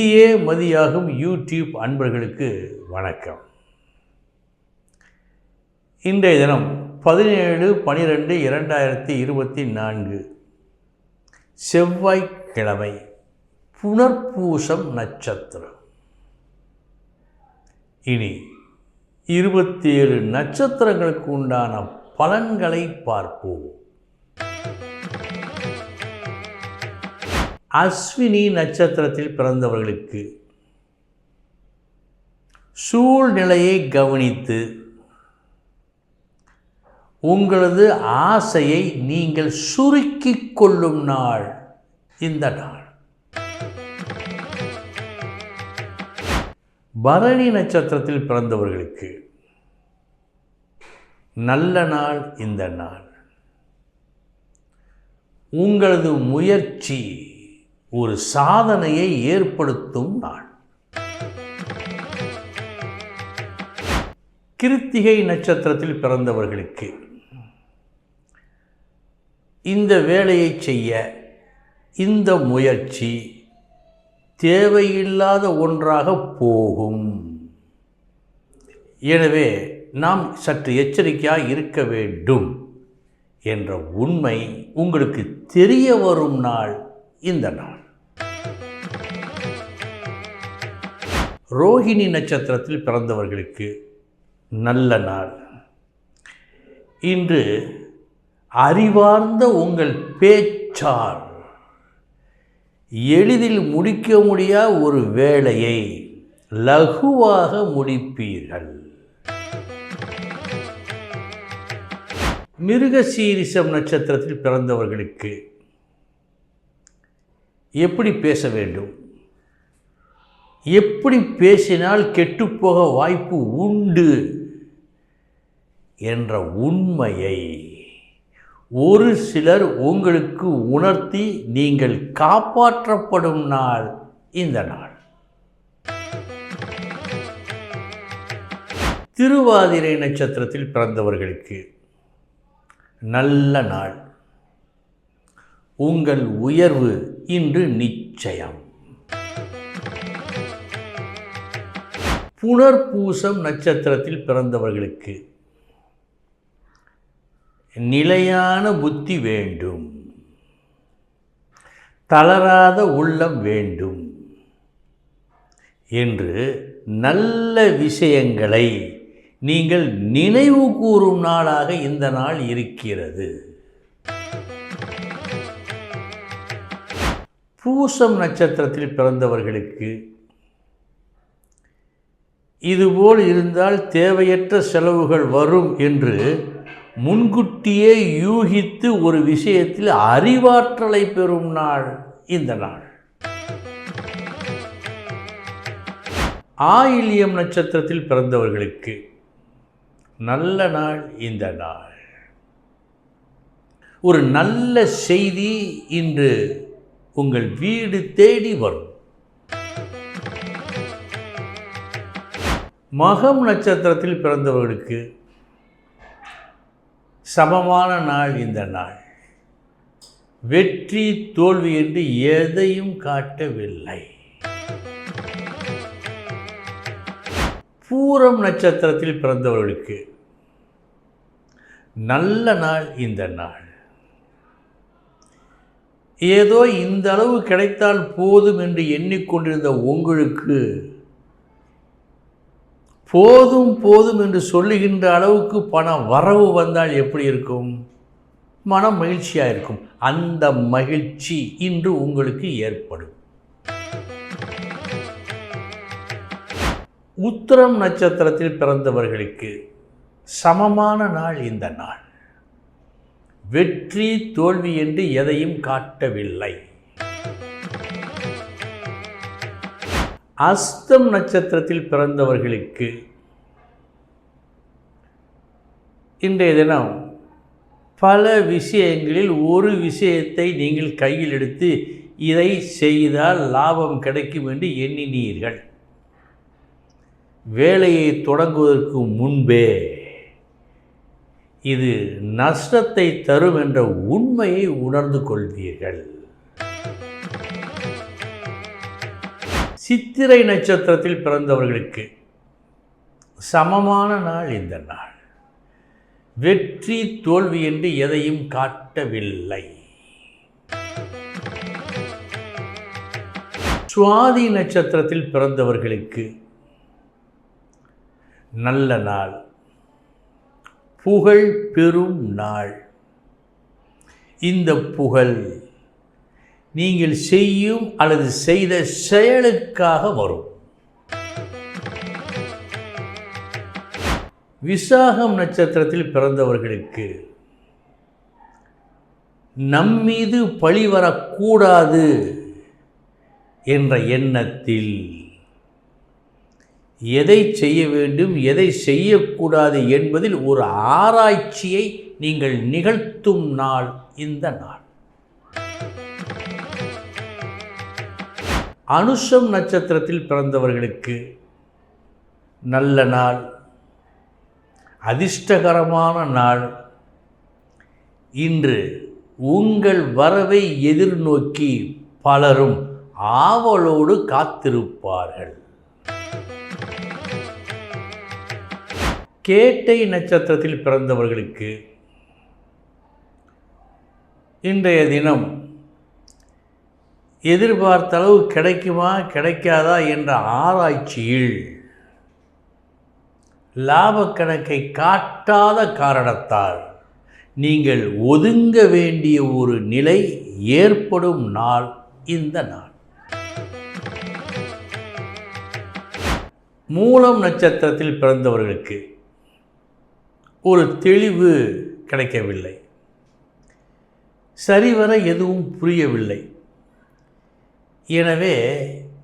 மதியே மதியாகும் YouTube அன்பர்களுக்கு வணக்கம். இன்றைய தினம் பதினேழு பனிரெண்டு இரண்டாயிரத்தி இருபத்தி நான்கு. செவ்வாய்க்கிழமை புனர்பூசம் நட்சத்திரம். இனி இருபத்தி ஏழு நட்சத்திரங்களுக்கு உண்டான பலன்களை பார்ப்போம். அஸ்வினி நட்சத்திரத்தில் பிறந்தவர்களுக்கு சூழ்நிலையை கவனித்து உங்களது ஆசையை நீங்கள் சுருக்கிக் கொள்ளும் நாள் இந்த நாள். பரணி நட்சத்திரத்தில் பிறந்தவர்களுக்கு நல்ல நாள் இந்த நாள். உங்களது முயற்சி ஒரு சாதனையை ஏற்படுத்தும் நாள். கிருத்திகை நட்சத்திரத்தில் பிறந்தவர்களுக்கு இந்த வேலையை செய்ய இந்த முயற்சி தேவையில்லாத ஒன்றாக போகும். எனவே நாம் சற்று எச்சரிக்கையாக இருக்க வேண்டும் என்ற உண்மை உங்களுக்கு தெரிய வரும் நாள். இந்த நாள். ரோஹிணி நட்சத்திரத்தில் பிறந்தவர்களுக்கு நல்ல நாள். இன்று அறிவார்ந்த உங்கள் பேச்சால் எளிதில் முடிக்க முடியா ஒரு வேலையை லகுவாக முடிப்பீர்கள். மிருகசீரிசம் நட்சத்திரத்தில் பிறந்தவர்களுக்கு எப்படி பேச வேண்டும்? எப்படி பேசினால் கெட்டுப்போக வாய்ப்பு உண்டு? என்ற உண்மையை ஒரு சிலர் உங்களுக்கு உணர்த்தி நீங்கள் காப்பாற்றப்படும் நாள் இந்த நாள். திருவாதிரை நட்சத்திரத்தில் பிறந்தவர்களுக்கு நல்ல நாள். உங்கள் உயர்வு இன்று நிச்சயம். புனர்பூசம் நட்சத்திரத்தில் பிறந்தவர்களுக்கு நிலையான புத்தி வேண்டும். தளராத உள்ளம் வேண்டும் என்று நல்ல விஷயங்களை நீங்கள் நினைவு கூறும் நாளாக இந்த நாள் இருக்கிறது. பூசம் நட்சத்திரத்தில் பிறந்தவர்களுக்கு இதுபோல் இருந்தால் தேவையற்ற செலவுகள் வரும் என்று முன்கூட்டியே யூகித்து ஒரு விஷயத்தில் அறிவாற்றலை பெறும் நாள் இந்த நாள். ஆயில்யம் நட்சத்திரத்தில் பிறந்தவர்களுக்கு நல்ல நாள் இந்த நாள். ஒரு நல்ல செய்தி இன்று உங்கள் வீடு தேடி வரும். மகம் நட்சத்திரத்தில் பிறந்தவர்களுக்கு சமமான நாள் இந்த நாள். வெற்றி தோல்வி என்று எதையும் காட்டவில்லை. பூரம் நட்சத்திரத்தில் பிறந்தவர்களுக்கு நல்ல நாள் இந்த நாள். ஏதோ இந்த அளவு கிடைத்தால் போதும் என்று எண்ணிக்கொண்டிருந்த உங்களுக்கு போதும் போதும் என்று சொல்லுகின்ற அளவுக்கு பணம் வரவு வந்தால் எப்படி இருக்கும்? மனம் மகிழ்ச்சியாக இருக்கும். அந்த மகிழ்ச்சி இன்று உங்களுக்கு ஏற்படும். உத்திரம் நட்சத்திரத்தில் பிறந்தவர்களுக்கு சமமான நாள் இந்த நாள். வெற்றி தோல்வி என்று எதையும் காட்டவில்லை. அஸ்தம் நட்சத்திரத்தில் பிறந்தவர்களுக்கு இன்றைய தினம் பல விஷயங்களில் ஒரு விஷயத்தை நீங்கள் கையில் எடுத்து இதை செய்தால் லாபம் கிடைக்கும் என்று எண்ணினீர்கள். வேலையை தொடங்குவதற்கு முன்பே இது நஷ்டத்தை தரும் என்ற உண்மையை உணர்ந்து கொள்வீர்கள். சித்திரை நட்சத்திரத்தில் பிறந்தவர்களுக்கு சமமான நாள் இந்த நாள். வெற்றி தோல்வி என்று எதையும் காட்டவில்லை. சுவாதி நட்சத்திரத்தில் பிறந்தவர்களுக்கு நல்ல நாள். புகழ் பெறும் நாள். இந்த புகழ் நீங்கள் செய்யும் அல்லது செய்த செயலுக்காக வரும். விசாகம் நட்சத்திரத்தில் பிறந்தவர்களுக்கு நம்மீது பழி வரக்கூடாது என்ற எண்ணத்தில் எதை செய்ய வேண்டும் எதை செய்யக்கூடாது என்பதில் ஒரு ஆராய்ச்சியை நீங்கள் நிகழ்த்தும் நாள் இந்த நாள். அனுஷம் நட்சத்திரத்தில் பிறந்தவர்களுக்கு நல்ல நாள் அதிர்ஷ்டகரமான நாள். இன்று உங்கள் வரவை எதிர்நோக்கி பலரும் ஆவலோடு காத்திருப்பார்கள். கேட்டை நட்சத்திரத்தில் பிறந்தவர்களுக்கு இன்றைய தினம் எதிர்பார்த்த அளவு கிடைக்குமா கிடைக்காதா என்ற ஆராய்ச்சியில் லாபக்கணக்கை கணக்கை காட்டாத காரணத்தால் நீங்கள் ஒதுங்க வேண்டிய ஒரு நிலை ஏற்படும் நாள் இந்த நாள். மூலம் நட்சத்திரத்தில் பிறந்தவர்களுக்கு ஒரு தெளிவு கிடைக்கவில்லை. சரிவர எதுவும் புரியவில்லை. எனவே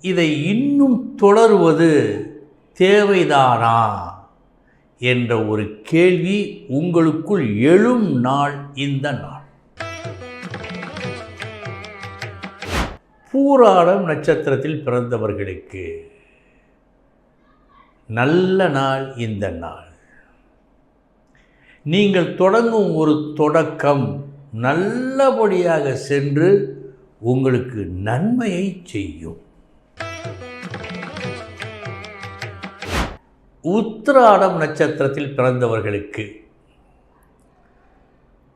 இதை இன்னும் தொடருவது தேவைதானா? என்ற ஒரு கேள்வி உங்களுக்குள் எழும் நாள் இந்த நாள். பூராடம் நட்சத்திரத்தில் பிறந்தவர்களுக்கு நல்ல நாள் இந்த நாள். நீங்கள் தொடங்கும் ஒரு தொடக்கம் நல்லபடியாக சென்று உங்களுக்கு நன்மையை செய்யும். உத்திராடம் நட்சத்திரத்தில் பிறந்தவர்களுக்கு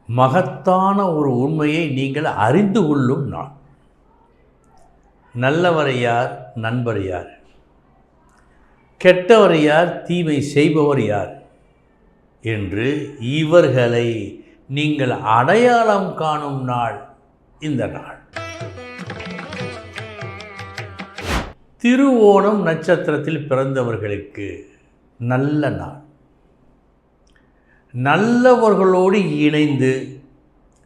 மகத்தான ஒரு உண்மையை நீங்கள் அறிந்து கொள்ளும் நாள். நல்லவர் யார்? நண்பர் யார்? கெட்டவர் யார்? தீமை செய்பவர் யார்? என்று இவர்களை நீங்கள் அடையாளம் காணும் நாள் இந்த நாள். திருவோணம் நட்சத்திரத்தில் பிறந்தவர்களுக்கு நல்ல நாள். நல்லவர்களோடு இணைந்து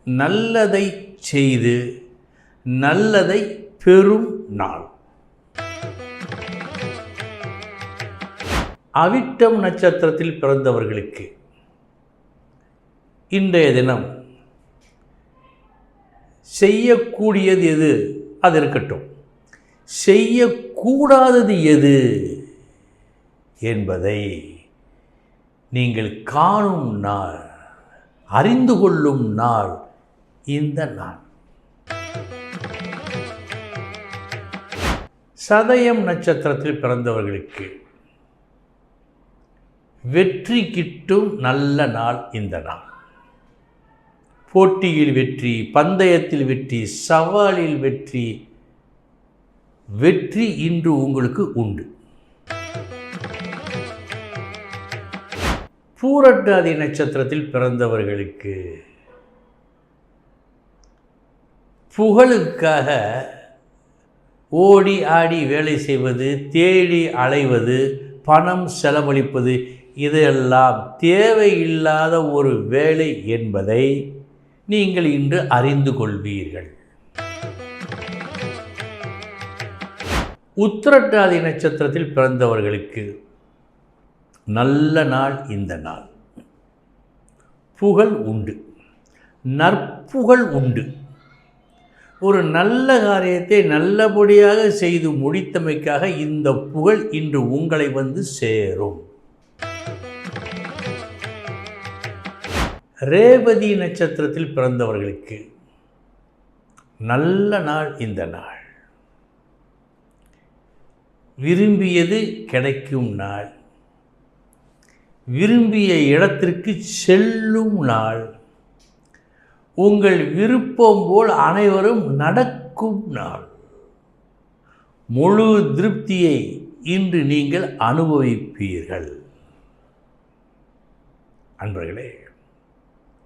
நல்லதை செய்து நல்லதை பெறும் நாள். அவிட்டம் நட்சத்திரத்தில் பிறந்தவர்களுக்கு இன்றைய தினம் செய்யக்கூடியது எது? அது இருக்கட்டும். செய்யக்கூடாதது எது என்பதை நீங்கள் காணும் நாள் அறிந்து கொள்ளும் நாள் இந்த நாள். சதயம் நட்சத்திரத்தில் பிறந்தவர்களுக்கு வெற்றி கிட்டும் நல்ல நாள் இந்த நாள். போட்டியில் வெற்றி பந்தயத்தில் வெற்றி சவாலில் வெற்றி வெற்றி இன்று உங்களுக்கு உண்டு. பூரட்டாதி நட்சத்திரத்தில் பிறந்தவர்களுக்கு புகழுக்காக ஓடி ஆடி வேலை செய்வது தேடி அலைவது பணம் செலவழிப்பது இதெல்லாம் தேவையில்லாத ஒரு வேலை என்பதை நீங்கள் இன்று அறிந்து கொள்வீர்கள். உத்திரட்டாதி நட்சத்திரத்தில் பிறந்தவர்களுக்கு நல்ல நாள் இந்த நாள். புகழ் உண்டு. நற்புகழ் உண்டு. ஒரு நல்ல காரியத்தை நல்லபடியாக செய்து முடித்தமைக்காக இந்த புகழ் இன்று உங்களை வந்து சேரும். ரேவதி நட்சத்திரத்தில் பிறந்தவர்களுக்கு நல்ல நாள் இந்த நாள். விரும்பியது கிடைக்கும் நாள். விரும்பிய இடத்திற்கு செல்லும் நாள். உங்கள் விருப்பம் போல் அனைவரும் நடக்கும் நாள். முழு திருப்தியை இன்று நீங்கள் அனுபவிப்பீர்கள். அன்பர்களே